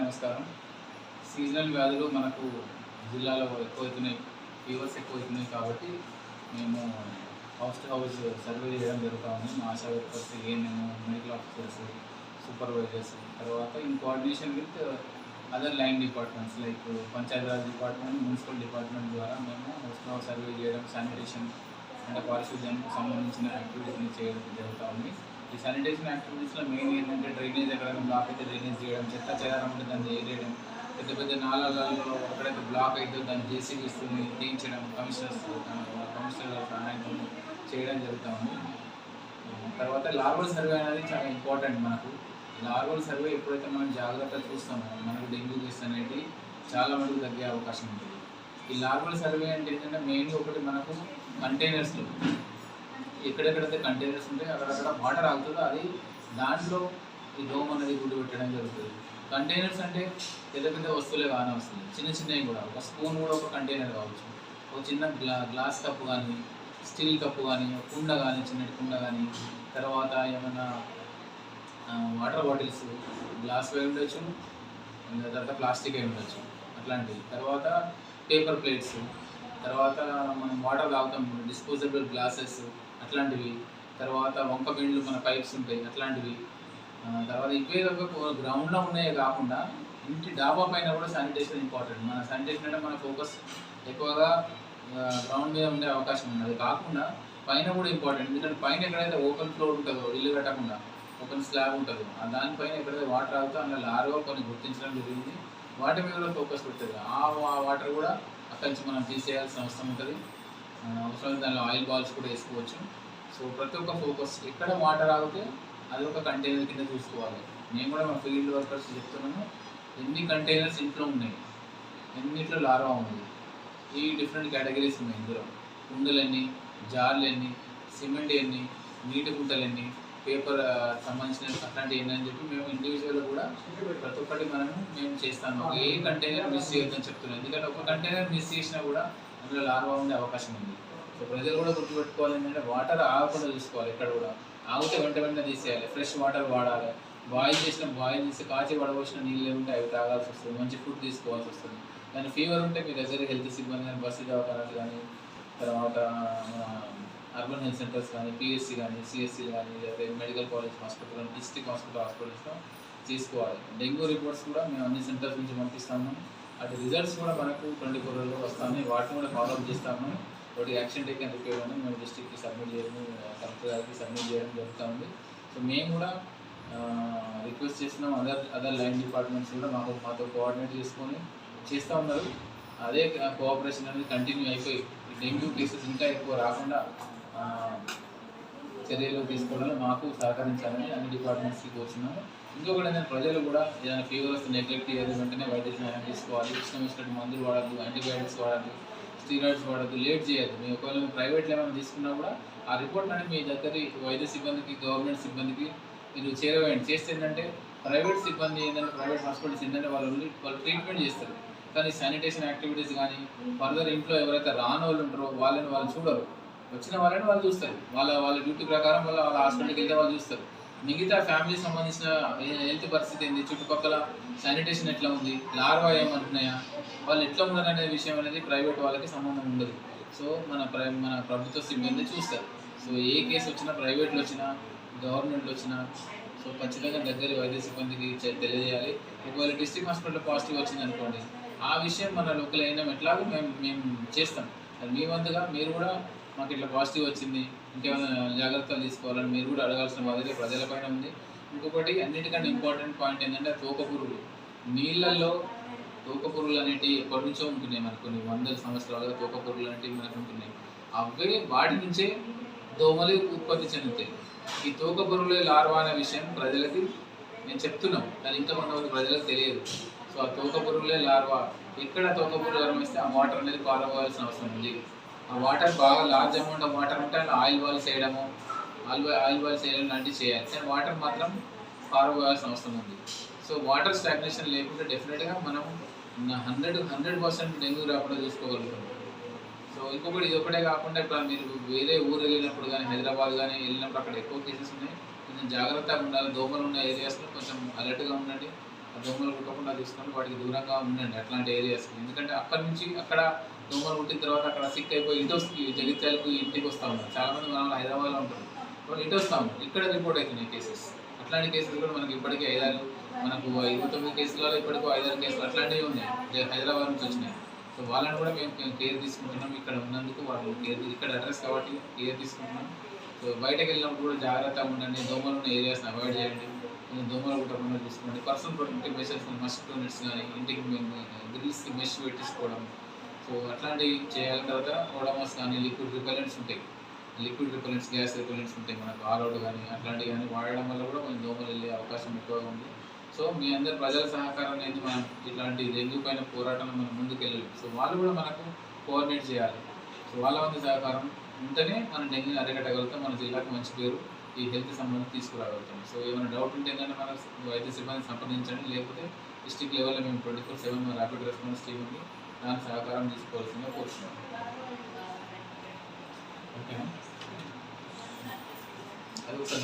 నమస్కారం. సీజనల్ వ్యాధులు మనకు జిల్లాలో ఎక్కువవుతున్నాయి ఫీవర్స్ ఎక్కువవుతున్నాయి కాబట్టి మేము హౌస్ టు హౌస్ సర్వే చేయడం జరుగుతూ ఉంది. మా ASHA workers ANM medical officers supervisors తర్వాత in coordination with other line departments like Panchayati Raj department municipal department ద్వారా మేము హౌస్ టు హౌస్ సర్వే చేయడం శానిటేషన్ అండ్ పారిశుద్ధ్యానికి సంబంధించిన యాక్టివిటీస్ని చేయడం జరుగుతూ ఉంది. ఈ శానిటేషన్ యాక్టివిటీస్లో మెయిన్ ఏంటంటే డ్రైనేజ్ ఎక్కడైనా బ్లాక్ అయితే డ్రైనేజ్ చేయడం చెత్త చెదారం ఉంటే దాన్ని ఏరేయడం పెద్ద పెద్ద నాలాలలో ఎక్కడైతే బ్లాక్ అయితే దాన్ని జేసీబీ ఇస్తుంది తీయించడం కమిషనర్స్ కమిషనర్ సహాయంతో చేయడం జరుగుతూ ఉంది తర్వాత లార్వల్ సర్వే అనేది చాలా ఇంపార్టెంట్ మనకు. లార్వల్ సర్వే ఎప్పుడైతే మనం జాగ్రత్తగా చూస్తామో మనకు డెంగ్యూ కేసు అనేది చాలా మందికి తగ్గే అవకాశం ఉంటుంది. ఈ లార్వల్ సర్వే అంటే ఏంటంటే మెయిన్గా ఒకటి మనకు కంటైనర్స్లో ఎక్కడెక్కడైతే కంటైనర్స్ ఉంటాయి అక్కడక్కడ వాటర్ ఆగుతుందో అది దాంట్లో ఈ దోమ అనేది గుడ్డు పెట్టడం జరుగుతుంది. కంటైనర్స్ అంటే పెద్ద పెద్ద వస్తువులే కానీ వస్తుంది. చిన్న చిన్నవి కూడా. ఒక స్పూన్ కూడా ఒక కంటైనర్ కావచ్చు. ఒక చిన్న గ్లా గ్లాస్ కప్పు కానీ స్టీల్ కప్పు కానీ కుండ కానీ చిన్నటి కుండ కానీ తర్వాత ఏమైనా వాటర్ బాటిల్స్ గ్లాస్ అయి ఉండొచ్చు తర్వాత ప్లాస్టిక్ అయి ఉండొచ్చు. అట్లాంటివి. తర్వాత పేపర్ ప్లేట్స్ తర్వాత మనం వాటర్ తాగుతాం డిస్పోజబుల్ గ్లాసెస్ అట్లాంటివి. తర్వాత వంక బిండ్లు మన పైప్స్ ఉంటాయి అట్లాంటివి. తర్వాత ఇవే కాక గ్రౌండ్లో ఉన్నాయే కాకుండా ఇంటి డాబా పైన కూడా శానిటేషన్ ఇంపార్టెంట్ మన శానిటేషన్ అంటే మన ఫోకస్ ఎక్కువగా గ్రౌండ్ మీద ఉండే అవకాశం ఉంది. అది కాకుండా పైన కూడా ఇంపార్టెంట్ ఎందుకంటే పైన ఎక్కడైతే ఓపెన్ ఫ్లోర్ ఉంటుందో ఇల్లు కట్టకుండా ఓపెన్ స్లాబ్ ఉంటుందో దానిపైన ఎక్కడైతే వాటర్ ఆగుతో అందులో లార్వా కొన్ని గుర్తించడం జరిగింది. వాటి మీద కూడా ఫోకస్ పెట్టారు ఆ వాటర్ కూడా అక్కడి నుంచి మనం తీసేయాల్సిన అవసరం ఉంటుంది. అవసరం దానిలో ఆయిల్ బాల్స్ కూడా వేసుకోవచ్చు. సో ప్రతి ఒక్క ఫోకస్ ఎక్కడ వాటర్ ఆగితే అది ఒక కంటైనర్ కింద చూసుకోవాలి. నేను కూడా మా ఫీల్డ్ వర్కర్స్ చెప్తున్నాను ఎన్ని కంటైనర్స్ ఇంట్లో ఉన్నాయి? ఎన్నిట్లో లార్వా ఉంది? ఈ డిఫరెంట్ కేటగిరీస్ ఉన్నాయి ఇందులో. కుండలు ఎన్ని జార్లు ఎన్ని సిమెంట్ ఎన్ని నీటి గుంటలు ఎన్ని పేపర్ సంబంధించిన అట్లాంటివి ఏంటని చెప్పి మేము ఇండివిజువల్ కూడా ప్రతి ఒక్కటి మనము మేము చేస్తాము. ఏ కంటైనర్ మిస్ చేయొద్దని చెప్తున్నాం. ఎందుకంటే ఒక కంటైనర్ మిస్ చేసినా కూడా అందులో లార్వా ఉండే అవకాశం ఉంది. సో ప్రజలు కూడా గుర్తుపెట్టుకోవాలి ఏంటంటే వాటర్ ఆగకుండా చూసుకోవాలి ఎక్కడ కూడా. ఆగితే వెంట వెంటనే తీసేయాలి. ఫ్రెష్ వాటర్ వాడాలి. బాయిల్ చేసిన బాయిల్ చేసి కాచి పడవలసిన నీళ్ళు ఉంటే అవి తాగాల్సి వస్తుంది. మంచి ఫుడ్ తీసుకోవాల్సి వస్తుంది. దాని ఫీవర్ ఉంటే మీ దగ్గర హెల్త్ సిబ్బంది కానీ బస్సు దవాఖానాలు కానీ తర్వాత అర్బన్ హెల్త్ సెంటర్స్ కానీ పిఎస్సి కానీ సిఎస్సి కానీ లేదా మెడికల్ కాలేజ్ హాస్పిటల్ కానీ డిస్ట్రిక్ట్ హాస్పిటల్ హాస్పిటల్స్లో తీసుకోవాలి. డెంగ్యూ రిపోర్ట్స్ కూడా మేము అన్ని సెంటర్స్ నుంచి పంపిస్తాము. అటు రిజల్ట్స్ కూడా మనకు ట్వంటీ ఫోర్ అవర్లో వస్తాయి వాటిని కూడా ఫాలోఅప్ చేస్తాము. ఒకటి యాక్షన్ టేక్ అని రిపేర్ అని మేము డిస్ట్రిక్ట్కి సబ్మిట్ చేయడం కలెక్టర్ గారికి సబ్మిట్ చేయడం జరుగుతూ ఉంది సో మేము కూడా రిక్వెస్ట్ చేస్తున్నాం. అదర్ అదర్ లైన్ డిపార్ట్మెంట్స్ కూడా మాకు మాతో కోఆర్డినేట్ చేసుకొని చేస్తూ ఉన్నారు. అదే కోఆపరేషన్ అనేది కంటిన్యూ అయిపోయి డెంగ్యూ కేసెస్ ఇంకా ఎక్కువ రాకుండా చర్యలు తీసుకోవడంలో మాకు సహకరించాలని అన్ని డిపార్ట్మెంట్స్కి కోరుచున్నాము. ఇంకొకటి ఏంటంటే ప్రజలు కూడా ఏదైనా ఫీవర్ వస్తే నెగ్లెక్ట్ చేయదు వెంటనే వైద్య సహాయం తీసుకోవాలి. ఇష్టం వచ్చినట్టు మందులు వాడద్దు యాంటీబయాటిక్స్ వాడద్దు స్టీరాయిడ్స్ వాడద్దు లేట్ చేయద్దు. మీ ఒకవేళ ప్రైవేట్లో ఏమైనా తీసుకున్నా కూడా ఆ రిపోర్ట్ అనేది మీ దగ్గర వైద్య సిబ్బందికి గవర్నమెంట్ సిబ్బందికి మీరు చేరవేయండి. చేస్తే ఏంటంటే ప్రైవేట్ సిబ్బంది ఏంటంటే ప్రైవేట్ హాస్పిటల్స్ ఏంటంటే వాళ్ళు వాళ్ళు ట్రీట్మెంట్ చేస్తారు. కానీ శానిటేషన్ యాక్టివిటీస్ కానీ ఫర్దర్ ఇంట్లో ఎవరైతే రాని వాళ్ళు ఉంటారో వాళ్ళని వాళ్ళు చూడరు. వచ్చిన వాళ్ళని వాళ్ళు చూస్తారు. వాళ్ళ వాళ్ళ డ్యూటీ ప్రకారం వాళ్ళ వాళ్ళ హాస్పిటల్కి వెళ్తే వాళ్ళు చూస్తారు. మిగతా ఫ్యామిలీ సంబంధించిన హెల్త్ పరిస్థితి ఏంది? చుట్టుపక్కల శానిటేషన్ ఎట్లా ఉంది? లార్వా ఏమంటున్నాయా వాళ్ళు ఎట్లా ఉన్నారు అనే విషయం అనేది ప్రైవేట్ వాళ్ళకి సంబంధం ఉండదు. సో మన ప్ర మన ప్రభుత్వ సిబ్బంది చూస్తారు. సో ఏ కేసు వచ్చినా ప్రైవేట్లో వచ్చినా గవర్నమెంట్లో వచ్చినా సో ఖచ్చితంగా దగ్గర వైద్య సిబ్బందికి తెలియజేయాలి. ఒకవేళ డిస్ట్రిక్ట్ హాస్పిటల్ పాజిటివ్ వచ్చింది అనుకోండి ఆ విషయం మన లోకల్ అయినా ఎట్లాగో మేము మేము చేస్తాం. మీ వంతుగా మీరు కూడా మాకు ఇట్లా పాజిటివ్ వచ్చింది ఇంకేమైనా జాగ్రత్తలు తీసుకోవాలని మీరు కూడా అడగాల్సిన బాధ్యత ప్రజలపైన ఉంది. ఇంకొకటి అన్నిటికన్నా ఇంపార్టెంట్ పాయింట్ ఏంటంటే తోక పురుగులు నీళ్ళల్లో తోక పురుగులు అనేటివి ఎప్పటి నుంచో ఉంటున్నాయి మనకు కొన్ని వందల సంవత్సరాలుగా తోక పురుగులు అనేటివి మనకు ఉంటున్నాయి. అవే వాటి నుంచే దోమలు ఉత్పత్తి చెందుతాయి. ఈ తోక పురుగుల లార్వా అనే విషయం ప్రజలకి నేను చెప్తున్నాం. కానీ ఇంకా కొంతమంది ప్రజలకు తెలియదు. సో ఆ తోక పురుగులే లార్వా. ఎక్కడ తోక పురుగులు కనిపిస్తే ఆ వాటర్ అనేది పారబోవాల్సిన అవసరం ఉంది. ఆ వాటర్ బాగా లార్జ్ అమౌంట్ ఆఫ్ వాటర్ ఉంటే ఆయిల్ బాల్స్ వేయడము ఆయిల్ ఆయిల్ బాల్స్ వేయడం లాంటివి చేయాలి. కానీ వాటర్ మాత్రం పారబోయాల్సిన అవసరం ఉంది. సో వాటర్ స్టాగ్నేషన్ లేకుంటే డెఫినెట్గా మనం హండ్రెడ్ హండ్రెడ్ పర్సెంట్ డెంగ్యూ రాకుండా చూసుకోగలుగుతాం. సో ఇంకొకటి ఇది ఒకటే కాకుండా ఇప్పుడు మీరు వేరే ఊరు వెళ్ళినప్పుడు కానీ హైదరాబాద్ కానీ వెళ్ళినప్పుడు అక్కడ ఎక్కువ కేసెస్ ఉన్నాయి. కొంచెం జాగ్రత్తగా ఉండాలి. దోమలు ఉన్న ఏరియాస్లో కొంచెం అలర్ట్గా ఉండండి. దోమలు కుట్టకుండా చూసుకొని వాటికి దూరంగా ఉండండి అట్లాంటి ఏరియాస్ ఎందుకంటే అక్కడ నుంచి అక్కడ దోమలు కుట్టిన తర్వాత అక్కడ సిక్ అయిపోయి ఇటు వస్తుంది జగిత్యాలకు ఇంటికి వస్తూ ఉన్నారు. చాలా మంది మన హైదరాబాద్లో ఉంటారు. వాళ్ళు ఇటు వస్తూ ఇక్కడ రిపోర్ట్ అవుతున్నాయి కేసెస్ అట్లాంటి కేసులు కూడా మనకి ఇప్పటికీ ఐదారు మనకు ఇరవై తొమ్మిది కేసులలో ఇప్పటికీ ఐదారు కేసులు అట్లాంటివి ఉన్నాయి. హైదరాబాద్ నుంచి వచ్చినాయి. సో వాళ్ళని కూడా మేము మేము కేర్ తీసుకుంటున్నాం. ఇక్కడ ఉన్నందుకు వాళ్ళు కేర్ ఇక్కడ అడ్రస్ కాబట్టి కేర్ తీసుకుంటున్నాం. సో బయటకు వెళ్ళినప్పుడు కూడా జాగ్రత్తగా ఉండండి. దోమలు ఉన్న ఏరియాస్ని అవాయిడ్ చేయండి. దోమలు దోమలు కుట్టకుండా చూసుకోండి personal protective measures must nets కానీ ఇంటికి గ్రిల్స్కి మెష్ పెట్టించుకోవడం సో అట్లాంటివి చేయాలి తర్వాత ఓడమాస్ కానీ లిక్విడ్ రిపెలెంట్స్ ఉంటాయి. లిక్విడ్ రిపెలెంట్స్ గ్యాస్ రిపెలెంట్స్ ఉంటాయి మనకు ఆల్అవుట్ కానీ అట్లాంటివి కానీ వాడడం వల్ల కూడా కొంచెం దోమలు వెళ్ళే అవకాశం ఎక్కువగా ఉంది. సో మీ అందరి ప్రజల సహకారం అనేది మనం ఇట్లాంటి డెంగ్యూ పైన పోరాటం మనం ముందుకు సో వాళ్ళు కూడా మనకు కోఆర్డినేట్ చేయాలి. సో వాళ్ళ మంది సహకారం ఉంటేనే మనం డెంగ్యూని అరికట్టగలుగుతాం. మన జిల్లాకు మంచి పేరు. ఈ హెల్త్ సంబంధం తీసుకురాగలుగుతాం సో ఏమైనా డౌట్ ఉంటే ఏంటంటే మన వైద్య సిబ్బంది సంప్రదించండి. లేకపోతే డిస్టిక్ లెవెల్లో మేము twenty four seven rapid response team ఉంది దాని సహకారం తీసుకోవాల్సిందిగా కోరుతున్నాం ఓకేనా అది ఒకసారి